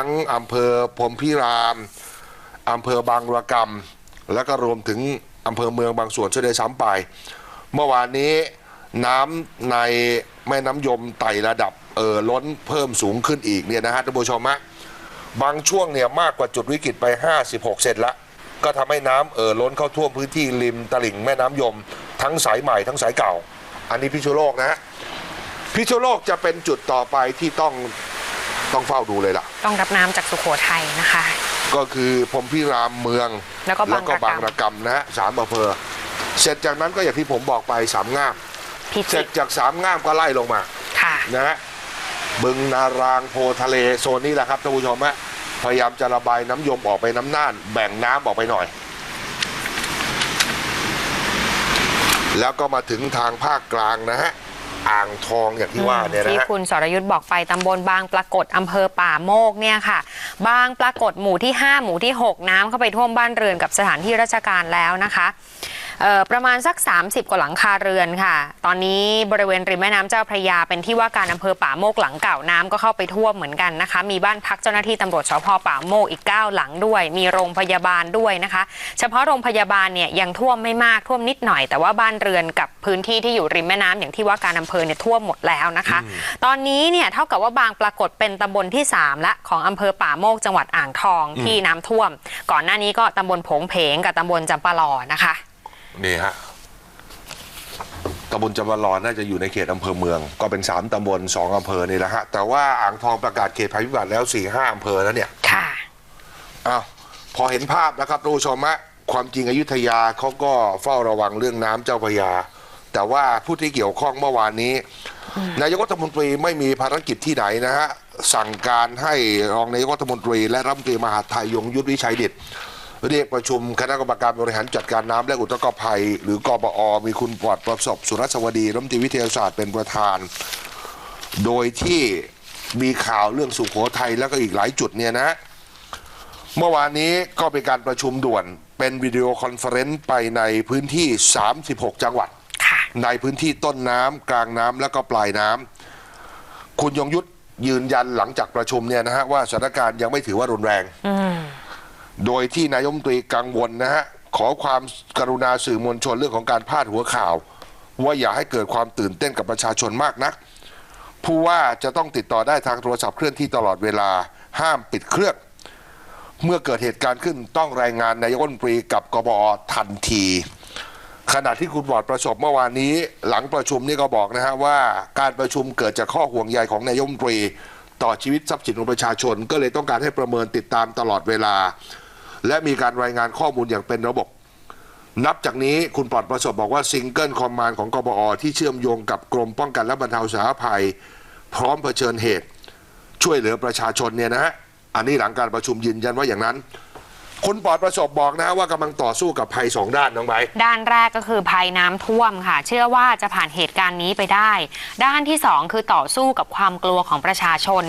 ทั้งอำเภอพรมพิรามอำเภอบางระกำแล้วก็รวมถึงอำเภอเมืองบางส่วนช่วยได้ซ้ำไป เมื่อวานนี้น้ำในแม่น้ำยมไต่ระดับเอ่อล้นเพิ่มสูงขึ้นอีกเนี่ยนะฮะท่านผู้ชมฮะบางช่วงเนี่ยมากกว่าจุดวิกฤตไป 56 เซนละก็ทำให้น้ำเอ่อล้นเข้าท่วมพื้นที่ริมตลิ่งแม่น้ำยม ทั้งสายใหม่ทั้งสายเก่า อันนี้พิษณุโลกนะฮะพิษณุโลกจะเป็นจุดต่อไปที่ต้อง ต้องเฝ้าดูเลยล่ะ ต้องรับน้ำจากสุโขทัยนะคะ ก็คือพรหมพิรามเมืองแล้วก็บางระกำ บางระกำนะฮะสามอำเภอ เสร็จจากนั้นก็อย่างที่ผมบอกไปสามง่าม พิเสร็จิจตรจากสามง่ามก็ไล่ลงมา ค่ะ นะฮะบึงนารางโพทะเลโซนนี้แหละครับท่านผู้ชมฮะพยายามจะระบายน้ำยมออกไปน้ำน่าน แบ่งน้ำออกไปหน่อย แล้วก็มาถึงทางภาคกลางนะฮะ อ่างทองอย่างที่ว่าเนี่ยนะที่ฮะ คุณสรยุทธ์บอกไปตำบลบางปรากฏอำเภอป่าโมกเนี่ยค่ะ บางปรากฏหมู่ที่ 5 หมู่ที่ 6 น้ำเข้าไปท่วมบ้านเรือนกับสถานที่ราชการแล้วนะคะเอ่อ ประมาณสัก 30 กว่าหลังคาเรือนค่ะ ตอนนี้บริเวณริมแม่น้ำเจ้าพระยาเป็นที่ว่าการอำเภอป่าโมกหลังเก่าน้ำก็เข้าไปท่วมเหมือนกันนะคะ มีบ้านพักเจ้าหน้าที่ตำรวจสพป่าโมกอีก 9 หลังด้วย มีโรงพยาบาลด้วยนะคะ เฉพาะโรงพยาบาลเนี่ยยังท่วมไม่มากท่วมนิดหน่อย แต่ว่าบ้านเรือนกับพื้นที่ที่อยู่ริมแม่น้ำอย่างที่ว่าการอำเภอเนี่ยท่วมหมดแล้วนะคะ ตอนนี้เนี่ยเท่ากับว่าบางปรากฏเป็นตำบลที่ 3 ละของอำเภอป่าโมกจังหวัดอ่างทองที่น้ำท่วม ก่อนหน้านี้ก็ตำบลโผงเพงกับตำบลจำปาลอนะคะ นี่ฮะตำบลจำปาลอนน่าจะอยู่ในเขตอำเภอเมือง ก็เป็นสามตำบลสองอำเภอนี่แหละฮะ แต่ว่าอ่างทองประกาศเขตภัยพิบัติแล้วสี่ห้าอำเภอแล้วเนี่ยค่ะอ้าวพอเห็นภาพนะครับท่านผู้ชมฮะความจริงอยุธยาเขาก็เฝ้าระวังเรื่องน้ำเจ้าพระยา แต่ว่าผู้ที่เกี่ยวข้องเมื่อวานนี้ นายกรัฐมนตรีไม่มีภารกิจที่ไหนนะฮะสั่งการให้รองนายกรัฐมนตรีและรัฐมนตรีมหาดไทยยงยุทธวิชัยดิต เรียกประชุมคณะกรรมการบริหารจัดการน้ำและอุทกภัย หรือกบอ มีคุณปลอดประสบสุรสวดีรัฐมนตรีวิทยาศาสตร์เป็นประธาน โดยที่มีข่าวเรื่องสุโขทัยแล้วก็อีกหลายจุดเนี่ยนะ เมื่อวานนี้ก็เป็นการประชุมด่วนเป็นวิดีโอคอนเฟอเรนซ์ไปในพื้นที่ 36 จังหวัดค่ะในพื้นที่ต้นน้ำกลางน้ำแล้วก็ปลายน้ำคุณยงยุทธยืนยันหลังจากประชุมเนี่ยนะฮะว่าสถานการณ์ยังไม่ถือว่ารุนแรง โดยที่นายมตรีกังวลนะฮะขอความกรุณาสื่อมวลชนเรื่องของการพาดหัวข่าว ว่าอย่าให้เกิดความตื่นเต้นกับประชาชนมากนัก ผู้ว่าจะต้องติดต่อได้ทางโทรศัพท์เคลื่อนที่ตลอดเวลาห้ามปิดเครื่อง เมื่อเกิดเหตุการณ์ขึ้นต้องรายงานนายกรัฐมนตรีกับกบอทันที ขณะที่คุณบอดประสบเมื่อวานนี้ หลังประชุมนี่ก็บอกนะฮะว่าการประชุมเกิดจากข้อห่วงใยของนายกรัฐมนตรี ต่อชีวิตทรัพย์สินของประชาชน ก็เลยต้องการให้ประเมินติดตามตลอดเวลา และมีการรายงานข้อมูลอย่างเป็นระบบ นับจากนี้คุณปลอดประสบบอกว่าซิงเกิลคอมมานด์ของกบอที่เชื่อมโยงกับกรมป้องกันและบรรเทาสาธารณภัย พร้อมเผชิญเหตุ ช่วยเหลือประชาชนเนี่ยนะฮะอันนี้หลังการประชุมยืนยันว่าอย่างนั้น คุณปลอดประสบบอกนะว่ากำลังต่อสู้กับภัยสองด้านน้องไบร์ท ด้านแรกก็คือภัยน้ำท่วมค่ะ เชื่อว่าจะผ่านเหตุการณ์นี้ไปได้ ด้านที่ 2 คือต่อสู้กับความกลัวของประชาชน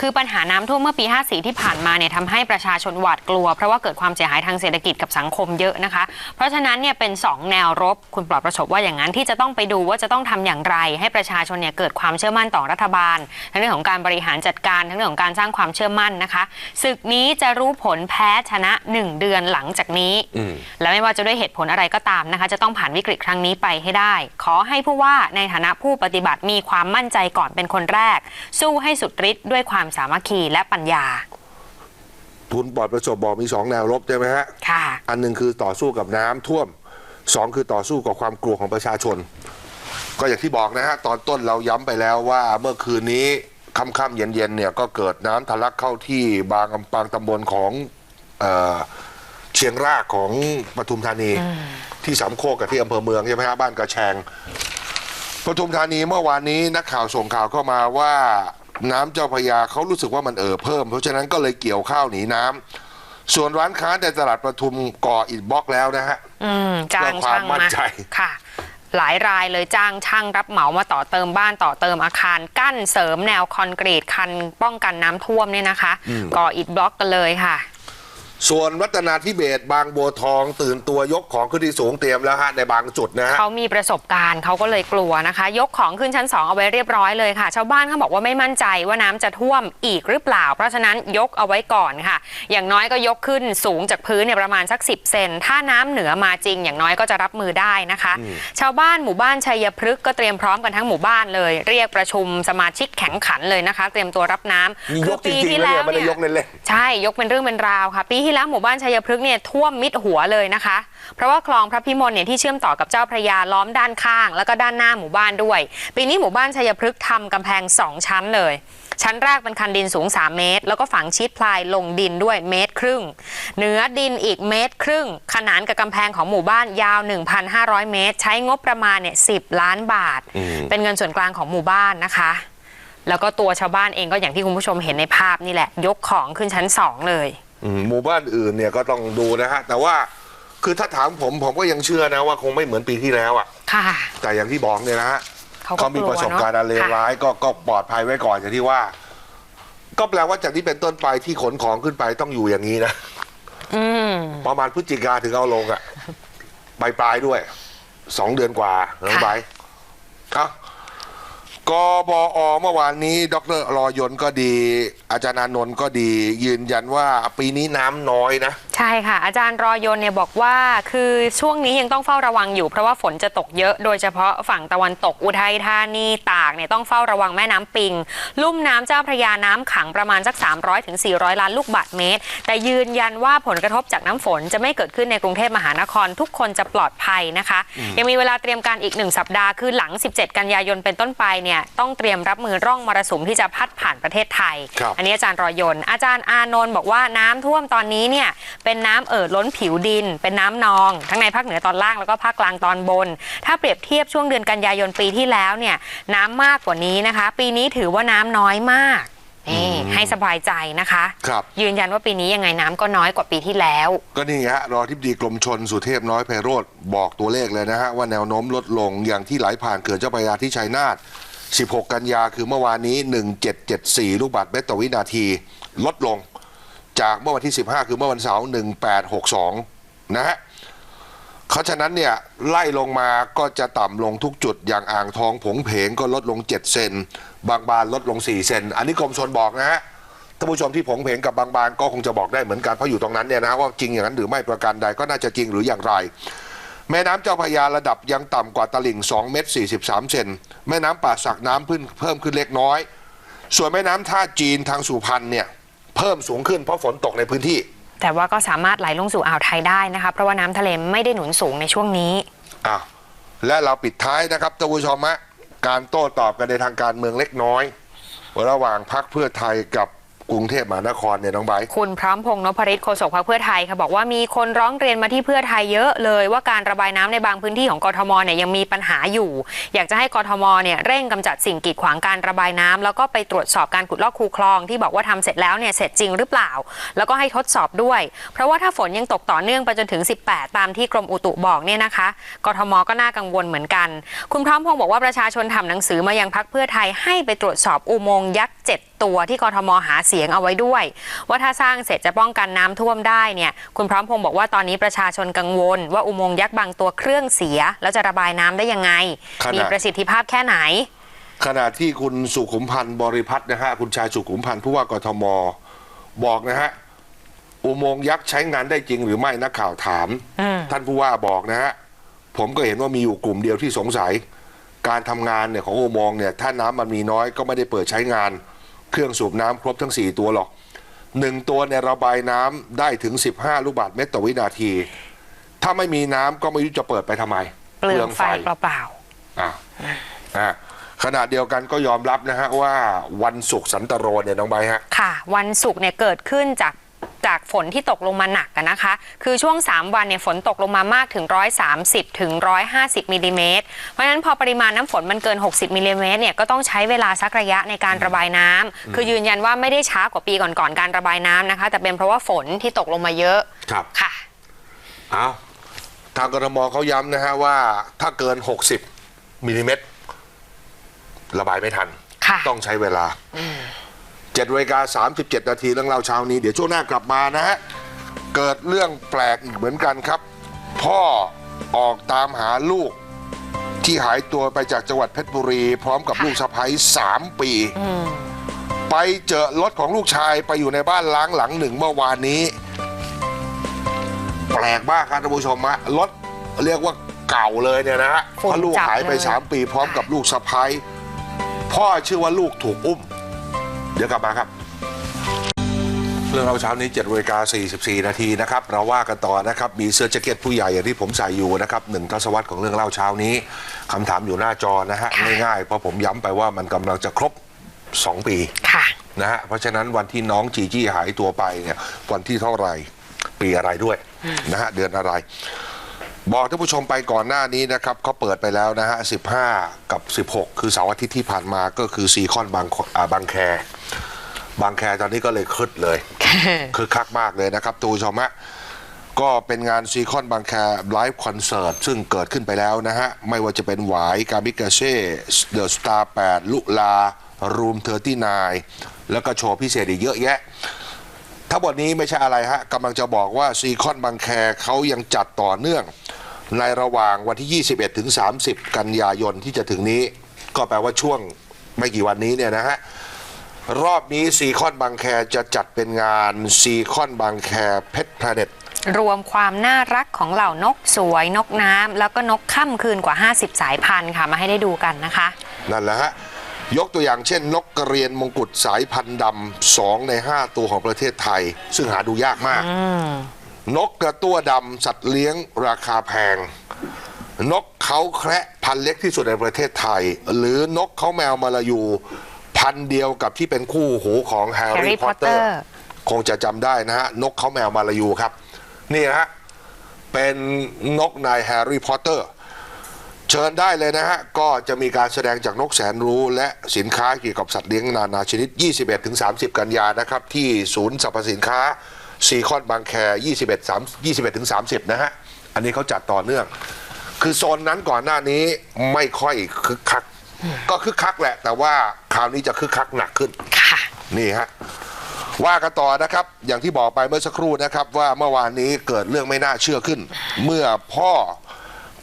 คือปัญหาน้ำท่วมเมื่อปี 54 ที่ผ่านมาเนี่ยทำให้ประชาชนหวาดกลัว เพราะว่าเกิดความเสียหายทางเศรษฐกิจกับสังคมเยอะนะคะ เพราะฉะนั้นเนี่ยเป็น 2 แนวรบ คุณปลอดประสบว่าอย่างนั้นที่จะต้องไปดูว่าจะต้องทำอย่างไร ให้ประชาชนเนี่ยเกิดความเชื่อมั่นต่อรัฐบาลทั้งเรื่องของการบริหารจัดการทั้งเรื่องของการสร้างความเชื่อมั่นนะคะศึกนี้จะรู้ผลแพ้ชนะ1 เดือนหลังจากนี้อืมและไม่ว่าจะด้วยเหตุผลอะไรก็ตามนะคะ จะต้องผ่านวิกฤตครั้งนี้ไปให้ได้ ขอให้ผู้ว่าในฐานะผู้ปฏิบัติมีความมั่นใจก่อนเป็นคนแรก สู้ให้สุดฤทธิ์ด้วยความสามัคคีและปัญญาคุณปลอดประสบบอกมีสองแนวรบใช่ไหมฮะค่ะ อันหนึ่งคือต่อสู้กับน้ำท่วมสองคือต่อสู้กับความกลัวของประชาชน ก็อย่างที่บอกนะฮะตอนต้นเราย้ำไปแล้วว่าเมื่อคืนนี้ค่ำๆเย็นๆเนี่ยก็เกิดน้ำทะลักเข้าที่บางอำบางตำบลของ เออเชียงรากของปทุมธานีที่สามโคกกับที่อำเภอเมืองใช่ไหมฮะบ้านกระแชงปทุมธานีเมื่อวานนี้นักข่าวส่งข่าวเข้ามาว่าน้ำเจ้าพระยาเขารู้สึกว่ามันเอ่อเพิ่ม เพราะฉะนั้นก็เลยเกี่ยวข้าวหนีน้ำส่วนร้านค้าในตลาดปทุมก่ออิฐบล็อกแล้วนะฮะอืมจ้างเพื่อความช่างมั่มานใจค่ะ หลายรายเลยจ้างช่างรับเหมามาต่อเติมบ้านต่อเติมอาคาร กั้นเสริมแนวคอนกรีตคันป้องกันน้ำท่วมเนี่ยนะคะ ก่ออิฐบล็อกกันเลยค่ะ ส่วนวัฒนาธิเบศบางบัวทองตื่นตัวยกของขึ้นที่สูงเตรียมแล้วฮะในบางจุดนะฮะเขามีประสบการณ์เขาก็เลยกลัวนะคะ ยกของขึ้นชั้น 2 เอาไว้เรียบร้อยเลยค่ะ ชาวบ้านเขาบอกว่าไม่มั่นใจว่าน้ำจะท่วมอีกหรือเปล่า เพราะฉะนั้นยกเอาไว้ก่อนค่ะ อย่างน้อยก็ยกขึ้นสูงจากพื้นเนี่ยประมาณสัก 10 เซนถ้าน้ำเหนือมาจริง อย่างน้อยก็จะรับมือได้นะคะ ชาวบ้านหมู่บ้านชัยพฤกษ์ก็เตรียมพร้อมกันทั้งหมู่บ้านเลย เรียกประชุมสมาชิกแข่งขันเลยนะคะ เตรียมตัวรับน้ำนี่ยกจปีริงๆที่นะแล้เนี่ยวไม่ได้เนี่ยยกเล่นใช่ยกเป็นเรื่องเป็นราวค่ะปีที่แล้วหมู่บ้านชัยพฤกษ์เนี่ยท่วมมิดหัวเลยนะคะ เพราะว่าคลองพระพิมลเนี่ยที่เชื่อมต่อกับเจ้าพระยาล้อมด้านข้าง แล้วก็ด้านหน้าหมู่บ้านด้วย ปีนี้หมู่บ้านชัยพฤกษ์ทำกำแพง 2 ชั้นเลย ชั้นแรกเป็นคันดินสูง 3 เมตร แล้วก็ฝังชีทพลายลงดินด้วยเมตรครึ่งเหนือดินอีกเมตรครึ่ง ขนานกับกำแพงของหมู่บ้านยาว 1,500 เมตร ใช้งบประมาณเนี่ย10ล้านบาท เป็นเงินส่วนกลางของหมู่บ้านนะคะแล้วก็ตัวชาวบ้านเองก็อย่างที่คุณผู้ชมเห็นในภาพนี่แหละ ยกของขึ้นชั้นสองเลยๆ อืมหมู่บ้านอื่นเนี่ยก็ต้องดูนะฮะ แต่ว่าคือถ้าถามผมผมก็ยังเชื่อนะว่าคงไม่เหมือนปีที่แล้วอะ ค่ะ แต่อย่างที่บอกเนี่ยนะฮะเขาก็เขามีประสบการณ์อันเลวกลัวเนอะร้ายก็ก็ปลอดภัยไว้ก่อนอย่างที่ว่า ก็แปลว่าจากนี้เป็นต้นไปที่ขนของขึ้นไปต้องอยู่อย่างนี้นะ อืม ประมาณพฤศจิกาถึงเอาลงอะปลายปลายๆด้วย สองเดือนกว่าน้องค่ะใบร์ทครับ กบอเมื่อวานนี้ ดรรอยนต์ก็ดี อาจารย์อานนท์ก็ดี ยืนยันว่าปีนี้น้ำน้อยนะ ใช่ค่ะ อาจารย์รอยนเนี่ยบอกว่าคือช่วงนี้ยังต้องเฝ้าระวังอยู่ เพราะว่าฝนจะตกเยอะ โดยเฉพาะฝั่งตะวันตกอุทัยธานีตากเนี่ยต้องเฝ้าระวังแม่น้ำปิง ลุ่มน้ำเจ้าพระยาน้ำขังประมาณสัก300ถึง400 ล้านลูกบาศก์เมตร แต่ยืนยันว่าผลกระทบจากน้ำฝนจะไม่เกิดขึ้นในกรุงเทพมหานครทุกคนจะปลอดภัยนะคะ ยังมีเวลาเตรียมการอีกหนึ่งสัปดาห์คือหลัง 17 กันยายนเป็นต้นไปเนี่ยต้องเตรียมรับมือร่องมรสุมที่จะพัดผ่านประเทศไทยครับอันนี้อาจารย์รอยนต์อาจารย์อานนท์บอกว่าน้ำท่วมตอนนี้เนี่ยเป็นน้ำเอ่อล้นผิวดิน เป็นน้ำนอง ทั้งในภาคเหนือตอนล่างแล้วก็ภาคกลางตอนบน ถ้าเปรียบเทียบช่วงเดือนกันยายนปีที่แล้วเนี่ยน้ำมากกว่านี้นะคะ ปีนี้ถือว่าน้ำน้อยมากนี่ให้สบายใจนะคะครับยืนยันว่าปีนี้ยังไงน้ำก็น้อยกว่าปีที่แล้ว ก็นี่ฮะรองทิบดีกรมชนสุเทพน้อยไพโรธบอกตัวเลขเลยนะฮะ ว่าแนวโน้มลดลงอย่างที่ไหลผ่านเขื่อนเจ้าพระยาที่ชัยนาท 16 กันยาคือเมื่อวานนี้ 1774 ลูกบาศก์เมตรต่อวินาทีลดลงจากเมื่อวันที่ 15 คือเมื่อวันเสาร์ 1862 นะฮะเขาฉะนั้นเนี่ยไล่ลงมาก็จะต่ำลงทุกจุดอย่างอ่างทองผงเพงก็ลดลง 7 เซน บางบานลดลง 4 เซน อันนี้กรมชนบอกนะฮะท่านผู้ชมที่ผงเพงกับบางบานก็คงจะบอกได้เหมือนกันเพราะอยู่ตรงนั้นเนี่ยนะว่าจริงอย่างนั้นหรือไม่ประการใดก็น่าจะจริงหรืออย่างไร แม่น้ำเจ้าพระยาระดับยังต่ำกว่าตลิ่ง 2 เมตร 43 เซน แม่น้ำป่าสักน้ำพึ่งเพิ่มขึ้นเล็กน้อย ส่วนแม่น้ำท่าจีนทางสุพรรณเนี่ยเพิ่มสูงขึ้นเพราะฝนตกในพื้นที่ แต่ว่าก็สามารถไหลลงสู่อ่าวไทยได้นะคะ เพราะว่าน้ำทะเลไม่ได้หนุนสูงในช่วงนี้อะและเราปิดท้ายนะครับท่านผู้ชมฮะการโต้ตอบกันในทางการเมืองเล็กน้อย ระหว่างพรรคเพื่อไทยกับ กรุงเทพมหานครเนี่ยน้องไบร์ท คุณพร้อมพงษ์นพริตโฆษกพรรคเพื่อไทยค่ะบอกว่ามีคนร้องเรียนมาที่เพื่อไทยเยอะเลยว่าการระบายน้ำในบางพื้นที่ของกทมเนี่ยยังมีปัญหาอยู่ อยากจะให้กทมเนี่ยเร่งกำจัดสิ่งกีดขวางการระบายน้ำแล้วก็ไปตรวจสอบการขุดลอกคูคลองที่บอกว่าทำเสร็จแล้วเนี่ยเสร็จจริงหรือเปล่า แล้วก็ให้ทดสอบด้วย เพราะว่าถ้าฝนยังตกต่อเนื่องไปจนถึง 18 ตามที่กรมอุตุบอกเนี่ยนะคะกทมก็น่ากังวลเหมือนกัน คุณพร้อมพงษ์บอกว่าประชาชนทำหนังสือมายังพักเพื่อไทยให้ไปตรวจสอบอุโมงค์ยักษ์เจ็ด ตัวที่กทมหาเสียงเอาไว้ด้วย ว่าถ้าสร้างเสร็จจะป้องกันน้ำท่วมได้เนี่ยคุณพร้อมพงษ์บอกว่าตอนนี้ประชาชนกังวล ว่าอุโมงค์ยักษ์บางตัวเครื่องเสีย แล้วจะระบายน้ำได้ยังไงขนาดมีประสิทธิภาพแค่ไหน ขณะที่คุณสุขุมพันธ์บริพัตรนะฮะคุณชายสุขุมพันธ์ผู้ว่ากทมบอกนะฮะอุโมงค์ยักษ์ใช้งานได้จริงหรือไม่นักข่าวถามอืมท่านผู้ว่าบอกนะฮะผมก็เห็นว่ามีอยู่กลุ่มเดียวที่สงสัย การทำงานเนี่ยของอุโมงค์เนี่ยถ้าน้ำมันมีน้อยก็ไม่ได้เปิดใช้งาน เครื่องสูบน้ำครบทั้ง 4 ตัวหรอกหนึ่งตัวเนี่ยระบายน้ำได้ถึง 15 ลูกบาศก์เมตรต่อวินาที ถ้าไม่มีน้ำก็ไม่รู้จะเปิดไปทำไมเปลืองไฟเปล่าอะอะขณะเดียวกันก็ยอมรับนะฮะว่าวันศุกร์สันตโรเนี่ยน้องใบร์ทฮะๆค่ะ วันศุกร์เนี่ยเกิดขึ้นจาก จากฝนที่ตกลงมาหนักอะนะคะ คือช่วง 3 วันเนี่ยฝนตกลงมามากถึง 130ถึง150มิลลิเมตรเพราะฉะนั้นพอปริมาณน้ำฝนมันเกิน 60มิลลิเมตรเนี่ยก็ต้องใช้เวลาสักระยะในการระบายน้ำคือยืนยันว่าไม่ได้ช้ากว่าปีก่อนๆการระบายน้ำนะคะ แต่เป็นเพราะว่าฝนที่ตกลงมาเยอะครับค่ะเอาทางกรทมเขาย้ำนะฮะว่าถ้าเกิน 60มิลลิเมตรระบายไม่ทันค่ะต้องใช้เวลา เจ็ดนาฬิกา37นาทีเรื่องเล่าเช้านี้ เดี๋ยวช่วงหน้ากลับมานะฮะ เกิดเรื่องแปลกอีกเหมือนกันครับ พ่อออกตามหาลูกที่หายตัวไปจากจังหวัดเพชรบุรี พร้อมกับค่ะลูกสะใภ้สามปี ไปเจอรถของลูกชายไปอยู่ในบ้านล้างหลังหนึ่งเมื่อวานนี้ แปลกมากครับท่านผู้ชมฮะรถเรียกว่าเก่าเลยเนี่ยนะฮะฝุ่นเพราะลูกจับหายไปเลยสามปีพร้อมกับลูกสะพ้ายพ่อชื่อว่าลูกถูกอุ้ม เดี๋ยวกลับมาครับ เรื่องเราเช้านี้7นาฬิกา44 นาทีนะครับ เราว่ากันต่อนะครับ มีเสื้อแจ็คเก็ตผู้ใหญ่อย่างที่ผมใส่อยู่นะครับหนึ่งทศวรรษของเรื่องเล่าเช้านี้คำถามอยู่หน้าจอนะฮะค่ะง่ายๆเพราะผมย้ำไปว่ามันกำลังจะครบ 2 ปี ค่ะ นะฮะเพราะฉะนั้นวันที่น้องจีจี้หายตัวไปเนี่ยวันที่เท่าไหร่ปีอะไรด้วยนะฮะเดือนอะไร บอกท่านผู้ชมไปก่อนหน้านี้นะครับเขาเปิดไปแล้วนะฮะ15 กับ 16 คือเสาร์อาทิตย์ที่ผ่านมาก็คือซีคอนบางอ่าบางแค บางแคตอนนี้ก็เลยคึดเลยคือคักมากเลยนะครับตูชมฮะก็เป็นงานซีคอนบางแคไลฟ์คอนเสิร์ตซึ่งเกิดขึ้นไปแล้วนะฮะ ไม่ว่าจะเป็นหวายกาบิกาเช่เดอะสตาร์8ลุลา รูมเทอร์ตี้นแล้วก็โชว์พิเศษอีกเยอะแยะ ทั้งหมดนี้ไม่ใช่อะไรฮะกำลังจะบอกว่าซีคอนบางแคเขายังจัดต่อเนื่อง ในระหว่างวันที่ 21 ถึง 30 กันยายนที่จะถึงนี้ ก็แปลว่าช่วงไม่กี่วันนี้เนี่ยนะฮะ รอบนี้ซีคอนบางแคจะจัดเป็นงานซีคอนบางแคเพชรพลาเน็ตรวมความน่ารักของเหล่านกสวยนกน้ำแล้วก็นกค่ำคืนกว่า 50 สายพันธุ์ค่ะมาให้ได้ดูกันนะคะ นั่นแหละฮะ ยกตัวอย่างเช่น นกกระเรียนมงกุฎสายพันธุ์ดำสองใน 5 ตัวของประเทศไทย ซึ่งหาดูยากมาก นกกระตั้วดำสัตว์เลี้ยงราคาแพง นกเขาแคระพันธุ์เล็กที่สุดในประเทศไทย หรือนกเขาแมวมาลายู พันธุ์เดียวกับที่เป็นคู่หูของแฮร์ Harry รี่พอตเตอร์ Potter คงจะจำได้นะฮะ นกเขาแมวมาลายูครับ นี่นะฮะ เป็นนกนายแฮร์รี่พอตเตอร์ เชิญได้เลยนะฮะ ก็จะมีการแสดงจากนกแสนรู้ และสินค้าเกี่ยวกับสัตว์เลี้ยงนานาชนิด 21-30 กันยานะครับ ที่ศูนย์สรรพสินค้าซีคอนบางแค21 3 21-30 นะฮะ อันนี้เขาจัดต่อเนื่อง คือโซนนั้นก่อนหน้านี้ไม่ค่อยคึกคัก ก็คึกคักแหละ แต่ว่าคราวนี้จะคึกคักหนักขึ้นค่ะ นี่ฮะว่ากันต่อนะครับ อย่างที่บอกไปเมื่อสักครู่นะครับ ว่าเมื่อวานนี้เกิดเรื่องไม่น่าเชื่อขึ้น เมื่อพ่อ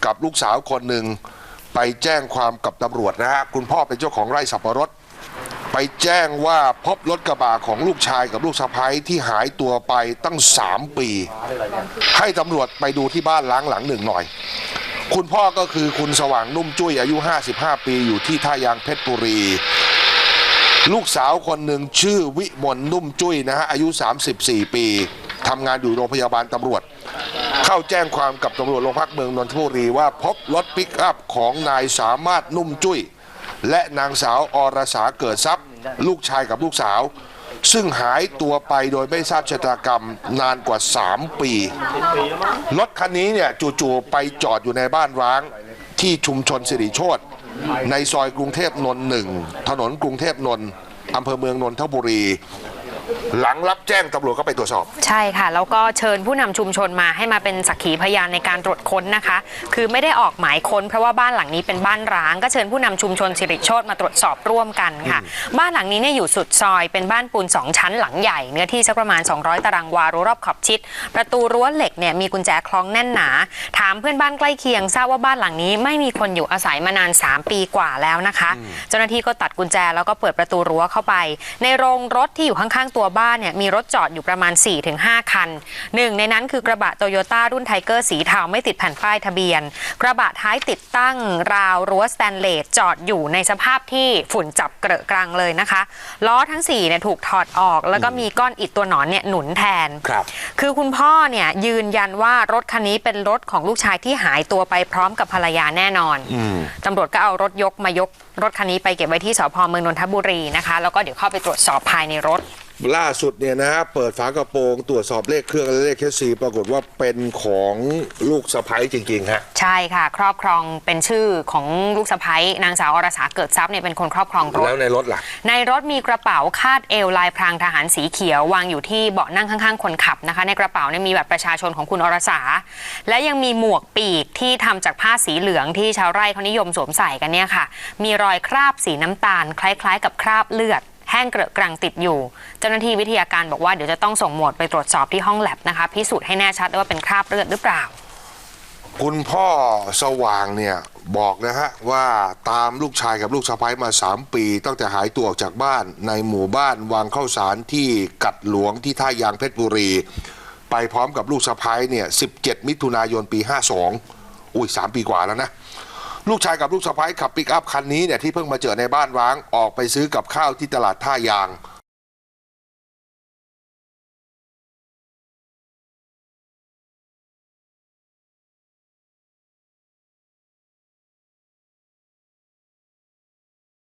กับลูกสาวคนหนึ่งไปแจ้งความกับตำรวจนะฮะคุณพ่อเป็นเจ้าของไร่สับปะรด ไปแจ้งว่าพบรถกระบะของลูกชายกับลูกสะใภ้ที่หายตัวไปตั้งสามปี ให้ตำรวจไปดูที่บ้านล้างหลังหนึ่งหน่อย คุณพ่อก็คือคุณสว่างนุ่มจุ้ยอายุ 55 ปีอยู่ที่ท่ายางเพชรบุรี ลูกสาวคนหนึ่งชื่อวิมลนุ่มจุ้ยนะฮะอายุ 34 ปีทำงานอยู่โรงพยาบาลตำรวจ เข้าแจ้งความกับตำรวจโรงพักเมืองนนทบุรีว่าพบรถปิกอัพของนายสามารถนุ่มจุ้ยและนางสาวอรสาเกิดทรัพย์ ลูกชายกับลูกสาว ซึ่งหายตัวไปโดยไม่ทราบชะตากรรมนานกว่า 3 ปี รถคันนี้เนี่ยจู่ๆไปจอดอยู่ในบ้านร้าง ที่ชุมชนสิริโชตในซอยกรุงเทพนนท์หนึ่งถนนกรุงเทพนนท์อำเภอเมืองนนทบุรี หลังรับแจ้งตำรวจก็ไปตรวจสอบ ใช่ค่ะ แล้วก็เชิญผู้นำชุมชนมาให้มาเป็นสักขีพยานในการตรวจค้นนะคะ คือไม่ได้ออกหมายค้น เพราะว่าบ้านหลังนี้เป็นบ้านร้าง ก็เชิญผู้นำชุมชนสิริโชตมาตรวจสอบร่วมกันค่ะ บ้านหลังนี้เนี่ยอยู่สุดซอย เป็นบ้านปูนสองชั้นหลังใหญ่ เนื้อที่สักประมาณ 200 ตารางวารั้วรอบขอบชิด ประตูรั้วเหล็กเนี่ยมีกุญแจคล้องแน่นหนา ถามเพื่อนบ้านใกล้เคียงทราบว่าบ้านหลังนี้ไม่มีคนอยู่อาศัยมานาน 3 ปีกว่าแล้วนะคะ เจ้าหน้าที่ก็ตัดกุญแจแล้วก็เปิดประตูรั้วเข้าไป ในโรงรถที่อยู่ข้างๆตัวบ้านเนี่ยมีรถจอดอยู่ประมาณ 4-5 คันหนึ่งในนั้นคือกระบะโตโยต้ารุ่นไทเกอร์สีเทาไม่ติดแผ่นป้ายทะเบียน กระบะท้ายติดตั้งราวรั้วสแตนเลสจอดอยู่ในสภาพที่ฝุ่นจับเกลอะกลางเลยนะคะล้อทั้ง4เนี่ยถูกถอดออก แล้วก็มีก้อนอิฐตัวหนอนเนี่ยหนุนแทนครับคือคุณพ่อเนี่ยยืนยันว่ารถคันนี้เป็นรถของลูกชายที่หายตัวไปพร้อมกับภรรยาแน่นอนอืมตำรวจก็เอารถยกมายกรถคันนี้ไปเก็บไว้ที่สพเมืองนนทบุรีนะคะ แล้วก็เดี๋ยวเข้าไปตรวจสอบภายในรถ ล่าสุดเนี่ยนะฮะเปิดฝากระโปรงตรวจสอบเลขเครื่องและเลขแคสซีปรากฏว่าเป็นของลูกสะใภ้จริงๆฮะใช่ค่ะ ครอบครองเป็นชื่อของลูกสะใภ้นางสาวอรสาเกิดทรัพย์เนี่ยเป็นคนครอบครองรถแล้วในรถล่ะ ในรถมีกระเป๋าคาดเอวลายพรางทหารสีเขียววางอยู่ที่เบาะนั่งข้างๆ คนขับนะคะ ในกระเป๋าเนี่ยมีบัตรประชาชนของคุณอรสา และยังมีหมวกปีกที่ทำจากผ้าสีเหลืองที่ชาวไร่เขานิยมสวมใส่กันเนี่ยค่ะ มีรอยคราบสีน้ำตาล คล้ายๆ กับคราบเลือด แห้งเกลอะกรังติดอยู่ เจ้าหน้าที่วิทยาการบอกว่าเดี๋ยวจะต้องส่งหมวดไปตรวจสอบที่ห้องแลบนะคะ พิสูจน์ให้แน่ชัดว่าเป็นคราบเลือดหรือเปล่า คุณพ่อสว่างเนี่ยบอกนะฮะว่าตามลูกชายกับลูกสะใภ้มา 3 ปี ตั้งแต่หายตัวออกจากบ้านในหมู่บ้านวางข้าวสารที่กัดหลวงที่ท่ายางเพชรบุรี ไปพร้อมกับลูกสะใภ้เนี่ย 17 มิถุนายนปี 52 อุ้ย 3 ปีกว่าแล้วนะ ลูกชายกับลูกสะใภ้ขับปิกอัพคันนี้เนี่ยที่เพิ่งมาเจอในบ้านร้างออกไปซื้อกับข้าวที่ตลาดท่ายาง